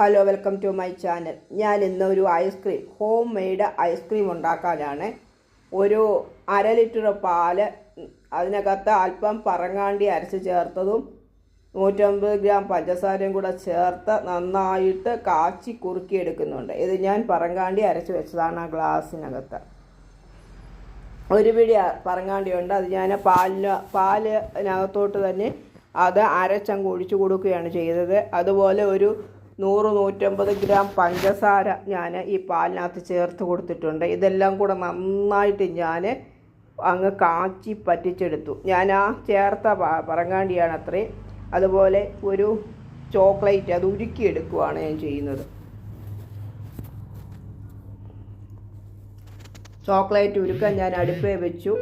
Hello welcome to my channel ഞാൻ ഇന്ന് ഒരു ഐസ്ക്രീം ഹോം മെയ്ഡ് ഐസ്ക്രീം ഉണ്ടാക്കാനാണ്. ഒരു അര ലിറ്റർ പാൽ അതിനകത്ത് അല്പം പറങ്ങാണ്ടി അരച്ച് ചേർത്തതും നൂറ്റമ്പത് ഗ്രാം പഞ്ചസാരയും കൂടെ ചേർത്ത് നന്നായിട്ട് കാച്ചി കുറുക്കിയെടുക്കുന്നുണ്ട്. ഇത് ഞാൻ പറങ്ങാണ്ടി അരച്ച് വെച്ചതാണ് ആ ഗ്ലാസ്സിനകത്ത്. ഒരു പിടി പറങ്ങാണ്ടിയുണ്ട് അത് ഞാൻ പാലിന് പാലിനകത്തോട്ട് തന്നെ അത് അരച്ചങ്ങ് ഒഴിച്ചു കൊടുക്കുകയാണ് ചെയ്തത്. അതുപോലെ ഒരു നൂറ് നൂറ്റമ്പത് ഗ്രാം പഞ്ചസാര ഞാൻ ഈ പാലിനകത്ത് ചേർത്ത് കൊടുത്തിട്ടുണ്ട്. ഇതെല്ലാം കൂടെ നന്നായിട്ട് ഞാൻ അങ്ങ് കാച്ചി പറ്റിച്ചെടുത്തു. ഞാൻ ആ ചേർത്ത പറങ്ങാണ്ടിയാണ് അത്രയും. അതുപോലെ ഒരു ചോക്ലേറ്റ് അത് ഉരുക്കിയെടുക്കുകയാണ് ഞാൻ ചെയ്യുന്നത്. ചോക്ലേറ്റ് ഉരുക്കാൻ ഞാൻ അടുപ്പേ വെച്ചു.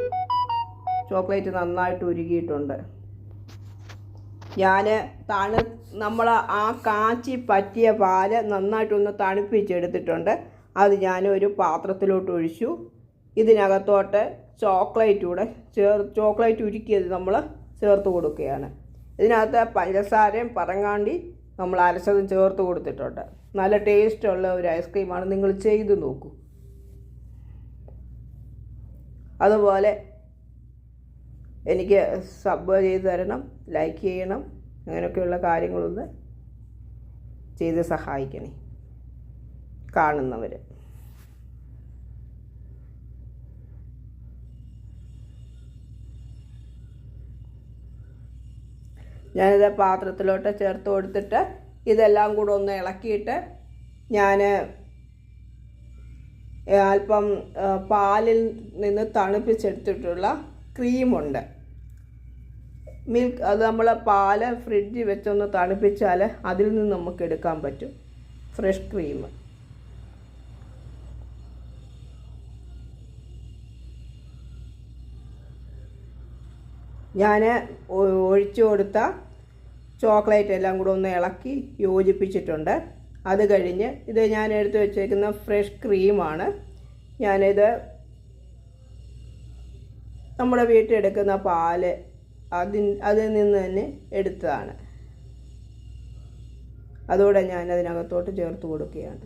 ചോക്ലേറ്റ് നന്നായിട്ട് ഉരുകിയിട്ടുണ്ട്. ഞാൻ തണു നമ്മൾ ആ കാച്ചി പറ്റിയ പാൽ നന്നായിട്ടൊന്ന് തണുപ്പിച്ചെടുത്തിട്ടുണ്ട്. അത് ഞാൻ ഒരു പാത്രത്തിലോട്ട് ഒഴിച്ചു. ഇതിനകത്തോട്ട് ചോക്ലേറ്റ് കൂടെ ചേർ ചോക്ലേറ്റ് ഉരുക്കിയത് നമ്മൾ ചേർത്ത് കൊടുക്കുകയാണ്. ഇതിനകത്ത് പഞ്ചസാരയും പറങ്ങാണ്ടി നമ്മൾ അരച്ചതും ചേർത്ത് കൊടുത്തിട്ടുണ്ട്. നല്ല ടേസ്റ്റുള്ള ഒരു ഐസ്ക്രീമാണ്. നിങ്ങൾ ചെയ്ത് നോക്കൂ. അതുപോലെ എനിക്ക് സബ് ചെയ്ത് തരണം ലൈക്ക് ചെയ്യണം അങ്ങനെയൊക്കെയുള്ള കാര്യങ്ങളൊന്ന് ചെയ്ത് സഹായിക്കണേ. കാണുന്നവർ ഞാനിത് പാത്രത്തിലോട്ട് ചേർത്ത് കൊടുത്തിട്ട് ഇതെല്ലാം കൂടെ ഒന്ന് ഇളക്കിയിട്ട് ഞാൻ അല്പം പാലിൽ നിന്ന് തണുപ്പിച്ചെടുത്തിട്ടുള്ള ക്രീമുണ്ട്. മിൽക്ക് അത് നമ്മൾ പാൽ ഫ്രിഡ്ജിൽ വെച്ചൊന്ന് തണുപ്പിച്ചാൽ അതിൽ നിന്ന് നമുക്ക് എടുക്കാൻ പറ്റും. Fresh cream. ഞാൻ ഒഴിച്ചു കൊടുത്ത ചോക്ലേറ്റ് എല്ലാം കൂടെ ഒന്ന് ഇളക്കി യോജിപ്പിച്ചിട്ടുണ്ട്. അത് കഴിഞ്ഞ് ഇത് ഞാൻ എടുത്തു വെച്ചേക്കുന്ന ഫ്രഷ് ക്രീമാണ്. ഞാനിത് നമ്മുടെ വീട്ടിലെടുക്കുന്ന പാൽ അതിൻ അതിൽ നിന്ന് തന്നെ എടുത്തതാണ്. അതോടെ ഞാൻ അതിനകത്തോട്ട് ചേർത്ത് കൊടുക്കുകയാണ്.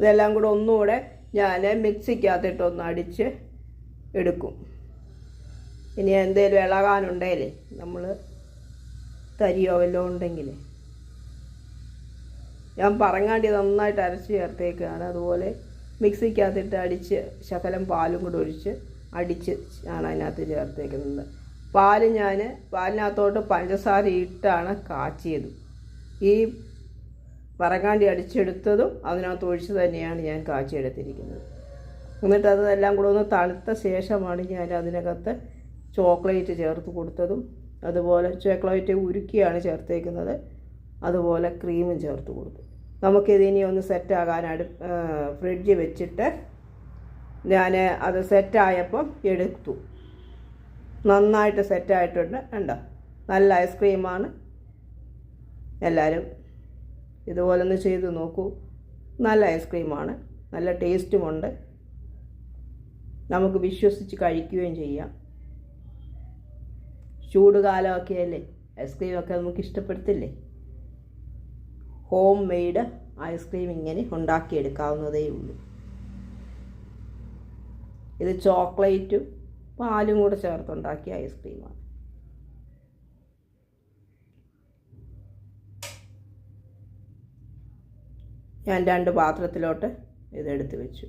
ഇതെല്ലാം കൂടെ ഒന്നുകൂടെ ഞാൻ മിക്സിക്കകത്തിട്ടൊന്ന് അടിച്ച് എടുക്കും. ഇനി എന്തെങ്കിലും ഇളകാനുണ്ടെങ്കിൽ നമ്മൾ തരിയോ വല്ലതും ഉണ്ടെങ്കിൽ ഞാൻ പറങ്ങാണ്ടി നന്നായിട്ട് അരച്ച് ചേർത്തേക്കാണ്. അതുപോലെ മിക്സിക്കകത്തിട്ട് അടിച്ച് ശകലം പാലും കൂടെ ഒഴിച്ച് അടിച്ച് ആണ് അതിനകത്ത് ചേർത്തേക്കുന്നത്. പാൽ ഞാൻ പാലിനകത്തോട്ട് പഞ്ചസാര ഇട്ടാണ് കാച്ചിയത്. ഈ പറങ്ങാണ്ടി അടിച്ചെടുത്തതും അതിനകത്ത് ഒഴിച്ച് തന്നെയാണ് ഞാൻ കാച്ചിയെടുത്തിരിക്കുന്നത്. എന്നിട്ട് അതെല്ലാം കൂടെ ഒന്ന് തണുത്ത ശേഷമാണ് ഞാൻ അതിനകത്ത് ചോക്ലേറ്റ് ചേർത്ത് കൊടുത്തതും അതുപോലെ ചോക്ലേറ്റ് ഉരുക്കിയാണ് ചേർത്തേക്കുന്നത് അതുപോലെ ക്രീമും ചേർത്ത് കൊടുത്തു നമുക്കിതിനി ഒന്ന് സെറ്റാകാൻ അടു ഫ്രിഡ്ജിൽ വെച്ചിട്ട് ഞാൻ അത് സെറ്റായപ്പം എടുത്തു. നന്നായിട്ട് സെറ്റായിട്ടുണ്ട് കണ്ടോ? നല്ല ഐസ്ക്രീമാണ് എല്ലാവരും ഇതുപോലെ ഒന്ന് ചെയ്ത് നോക്കൂ. നല്ല ഐസ്ക്രീമാണ് നല്ല ടേസ്റ്റുമുണ്ട് നമുക്ക് വിശ്വസിച്ച് കഴിക്കുകയും ചെയ്യാം. ചൂട് കാലമൊക്കെ അല്ലേ ഐസ്ക്രീമൊക്കെ നമുക്ക് ഇഷ്ടപ്പെടുത്തില്ലേ? ഹോം മെയ്ഡ് ഐസ്ക്രീം ഇങ്ങനെ ഉണ്ടാക്കിയെടുക്കാവുന്നതേ ഉള്ളൂ ഇത് ചോക്ലേറ്റും പാലും കൂടെ ചേർത്തുണ്ടാക്കിയ ഐസ്ക്രീമാണ്. ഞാൻ രണ്ട് പാത്രത്തിലോട്ട് ഇതെടുത്ത് വെച്ചു.